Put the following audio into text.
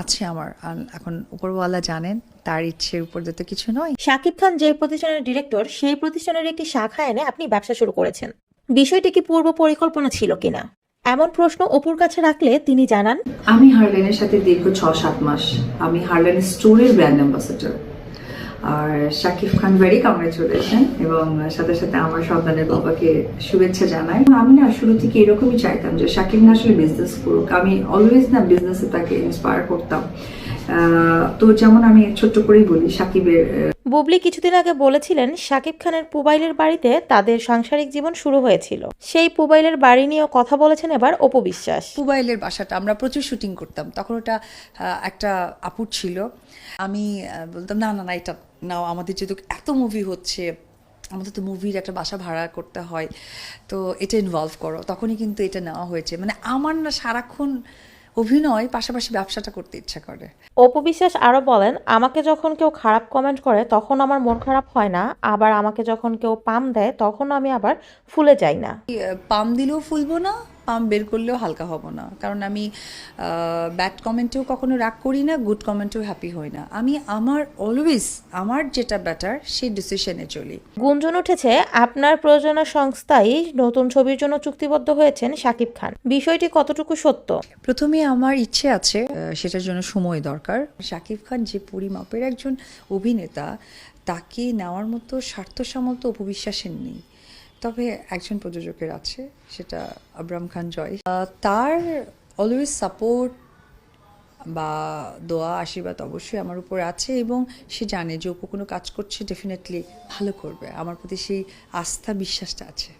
আছে আমার। এখন উপরওয়ালা জানেন তার ইচ্ছের উপর দিয়ে তো কিছু নয়। শাকিব খান যে প্রতিষ্ঠানের ডিরেক্টর সেই প্রতিষ্ঠানের একটি শাখা এনে আপনি ব্যবসা শুরু করেছেন। বিষয়টি কি পূর্ব পরিকল্পনা ছিল কিনা? এমন প্রশ্ন অপুর কাছে রাখলে তিনি জানান আমি হারলেনের সাথে দীর্ঘ ছ সাত মাস। আমি হারলেন স্টোরের ব্র্যান্ড অ্যাম্বাসেডর। আর শাকিব খান ভেরি কংগ্রেচুলেশন এবং সাথে সাথে আমার সন্তানের বাবাকে শুভেচ্ছা জানাই। আমি না শুরু থেকে এরকমই চাইতাম যে শাকিব না আসলে বিজনেস করুক। আমি অলওয়েজ না বিজনেসে তাকে ইন্সপায়ার করতাম। তো যেমন আমি ছোট্ট করেই বলি শাকিবের আহ, বুবলি কিছুদিন আগে বলেছিলেন শাকিব খানের পুবাইলের বাড়িতে তাদের সাংসারিক জীবন শুরু হয়েছিল। সেই পুবাইলের বাড়ি নিয়েও কথা বলেছেন এবার অপু বিশ্বাস। মোবাইলের বাসাটা আমরা প্রচুর শুটিং করতাম। তখন ওটা একটা আপুর ছিল। আমি বলতাম, না না না, এটা নাও, আমাদের যেহেতু এত মুভি হচ্ছে, আমাদের তো মুভির একটা বাসা ভাড়া করতে হয়, তো এটা ইনভলভ করো। তখনই কিন্তু এটা নেওয়া হয়েছে। মানে আমার না সারাক্ষণ অভিনয় পাশাপাশি ব্যবসাটা করতে ইচ্ছা করে। অপু বিশ্বাস আরও বলেন আমাকে যখন কেউ খারাপ কমেন্ট করে তখন আমার মন খারাপ হয় না। আবার আমাকে যখন কেউ পাম দেয় তখন আমি আবার ফুলে যাই না। পাম দিলেও ফুলবো না? পাম বের করলেও হালকা হব না। কারণ আমি ব্যাড কমেন্টেও কখনো রাগ করি না গুড কমেন্টেও হ্যাপি হই না। আমি আমার অলওয়েজ আমার যেটা বেটার সেই ডিসিশনে চলি। গুঞ্জন উঠেছে আপনার প্রযোজনা সংস্থাই নতুন ছবির জন্য চুক্তিবদ্ধ হয়েছেন শাকিব খান। বিষয়টি কতটুকু সত্য? প্রথমে আমার ইচ্ছে আছে সেটার জন্য সময় দরকার। শাকিব খান যে পরিমাপের একজন অভিনেতা তাকে নেওয়ার মতো স্বার্থসামর্থ্য উপবিশ্বাসের নেই। তবে একজন প্রযোজকের আছে, সেটা আবরাম খান জয়। তার অলওয়েজ সাপোর্ট বা দোয়া, আশীর্বাদ অবশ্যই আমার উপর আছে এবং সে জানে যে অপু কোনো কাজ করছে ডেফিনেটলি ভালো করবে। আমার প্রতি সেই আস্থা, বিশ্বাসটা আছে।